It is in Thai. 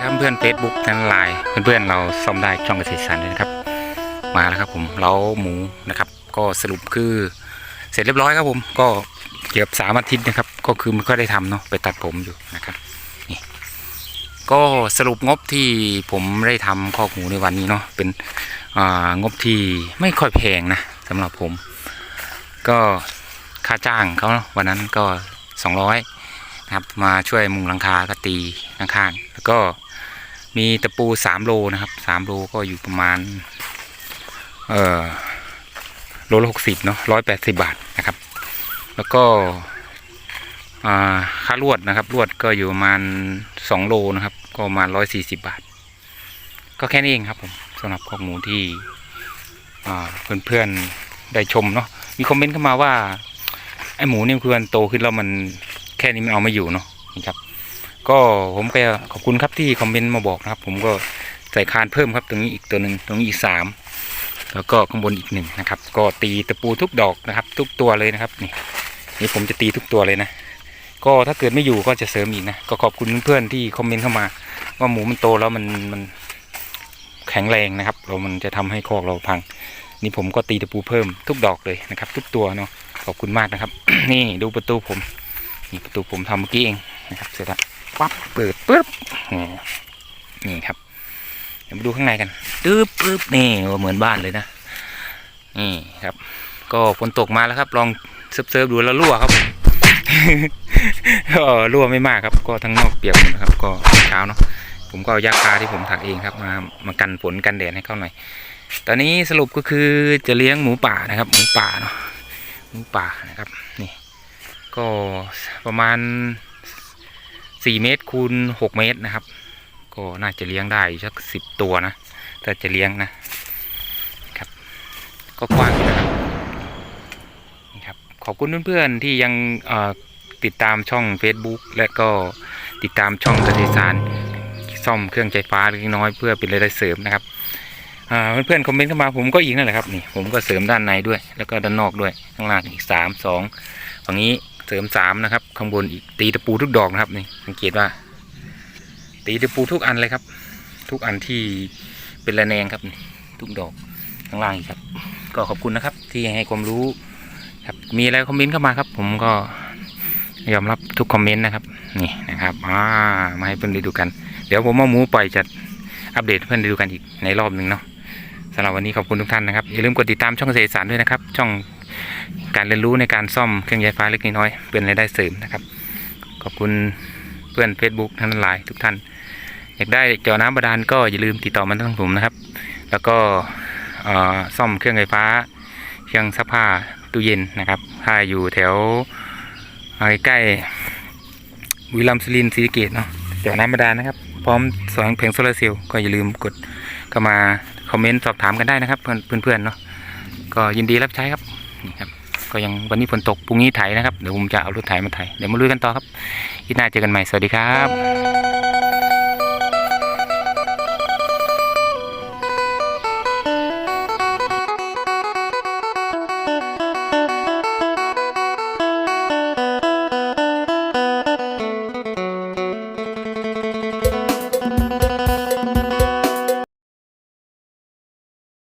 เพื่อนๆ Facebook นั้นไลน์เพื่อนๆเราซ่อมได้ช่องเกษตรสารด้วยนะครับ มาแล้วครับผมเล้าหมูนะครับ ก็สรุปคือเสร็จเรียบร้อยครับผมก็เกือบสามอาทิตย์นะครับ ก็คือไม่ค่อยได้ทำเนาะไปตัดผมอยู่นะครับนี่ก็สรุปงบที่ผมได้ทำคอหมูในวันนี้เนาะเป็นอ่างบที่ไม่ค่อยแพงนะสำหรับผม ก็ค่าจ้างเขาวันนั้นก็สองร้อย ครับ มาช่วยมุงหลังคาก็ตีข้างๆแล้วก็มีตะปูสามโลนะครับสามโลก็อยู่ประมาณ เอ่อโลละหกสิบเนาะร้อยแปดสิบาทนะครับ แล้วก็ค่าลวดนะครับลวดก็อยู่ประมาณสองโลนะครับ ก็ประมาณร้อยสี่สิบาท ก็แค่นี้เองครับผมสำหรับข้อมูลที่เพื่อนๆได้ชมเนาะมีคอมเมนต์เข้ามาว่าไอหมูนี่คือมันโตขึ้นแล้วมัน แค่นี้มันเอาไม่อยู่เนาะนะครับ ก็ผมก็ขอบคุณครับที่คอมเมนต์มาบอกนะครับ ผมก็ใส่คานเพิ่มครับ ตรงนี้อีกตัวหนึ่งตรงนี้อีกสามแล้วก็ข้างบนอีกหนึ่งนะครับ ก็ตีตะปูทุกดอกนะครับ ทุกตัวเลยนะครับ นี่นี่ผมจะตีทุกตัวเลยนะ ก็ถ้าเกิดไม่อยู่ก็จะเสริมอีกนะ ก็ขอบคุณเพื่อนๆที่คอมเมนต์เข้ามา ว่าหมูมันโตแล้วมันมันแข็งแรงนะครับ เรามันจะทำให้คอกเราพัง นี่ผมก็ตีตะปูเพิ่มทุกดอกเลยนะครับ ทุกตัวเนาะขอบคุณมากนะครับ นี่ดูประตูผม นี่ประตูผมทำเมื่อกี้เองนะครับเสร็จแล้วปั๊บเปิดปึ๊บนี่นี่ครับเดี๋ยวมาดูข้างในกันตึ๊บปึ๊บนี่เหมือนบ้านเลยนะนี่ครับ ก็ฝนตกมาแล้วครับ ลองเซิร์ฟเซิร์ฟดูแล้วรั่วครับผมก็รั่วไม่มากครับ ก็ทั้งนอกเปียกหมดนะครับ ก็เช้าเนาะผมก็เอายาคาที่ผมถักเองครับ มามากันฝนกันแดดให้เขาหน่อย ตอนนี้สรุปก็คือจะเลี้ยงหมูป่านะครับ หมูป่าเนาะหมูป่านะครับ นี่ ก็ประมาณสี่เมตรคูณหกเมตรนะครับ ก็น่าจะเลี้ยงได้สักสิบตัวนะถ้าจะเลี้ยงนะครับ ก็กว้างนะครับครับ ขอบคุณเพื่อนๆที่ยังติดตามช่อง Facebook และก็ติดตามช่องเกษตรสารซ่อมเครื่องใช้ฟ้าเล็กน้อยเพื่อเป็นรายได้เสริมนะครับเพื่อนๆคอมเมนต์เข้ามาผมก็อีกนั่นแหละครับนี่ผมก็เสริมด้านในด้วย แล้วก็ด้านนอกด้วยข้างล่างอีกสามสองฝั่งนี้ เสริมสามนะครับ ข้างบนอีกตีตะปูทุกดอกนะครับนี่สังเกตว่า ตีตะปูทุกอันเลยครับ ทุกอันที่เป็นระแนงครับทุกดอกข้างล่างอีกครับ ก็ขอบคุณนะครับ ที่ให้ความรู้ครับมีอะไรคอมเมนต์เข้ามาครับ ผมก็ยอมรับทุกคอมเมนต์นะครับนี่นะครับอ่ามาให้เพื่อนได้ดูกัน เดี๋ยวผมเอาหมูปล่อยจัดอัปเดตเพื่อนได้ดูกันอีกในรอบหนึ่งเนาะสำหรับวันนี้ขอบคุณทุกท่านนะครับอย่าลืมกดติดตามช่องเกษตรสารด้วยนะครับ ช่อง การเรียนรู้ในการซ่อมเครื่องใช้ไฟฟ้าเล็กน้อยเป็นรายได้เสริมนะครับ ขอบคุณเพื่อน Facebook ทั้งหลายทุกท่าน อยากได้เจาะน้ำบาดาลก็อย่าลืมติดต่อมาทางผมนะครับ แล้วก็ซ่อมเครื่องไฟฟ้า เครื่องซักผ้าตู้เย็นนะครับถ้าอยู่แถวใกล้วิลัมสุรินทร์ศรีเกตเนาะเจาะน้ำบาดาลนะครับ พร้อมสองเพลงโซลาร์เซลล์ก็อย่าลืมกดเข้ามาคอมเมนต์สอบถามกันได้นะครับ เพื่อนๆเนาะก็ยินดีรับใช้ครับ นี่ครับ ก็ยังวันนี้ฝนตกพรุ่งนี้ไถนะครับ เดี๋ยวผมจะเอารถไถมาไถเดี๋ยวมาลุยกันต่อครับที่หน้าเจอกันใหม่ สวัสดีครับ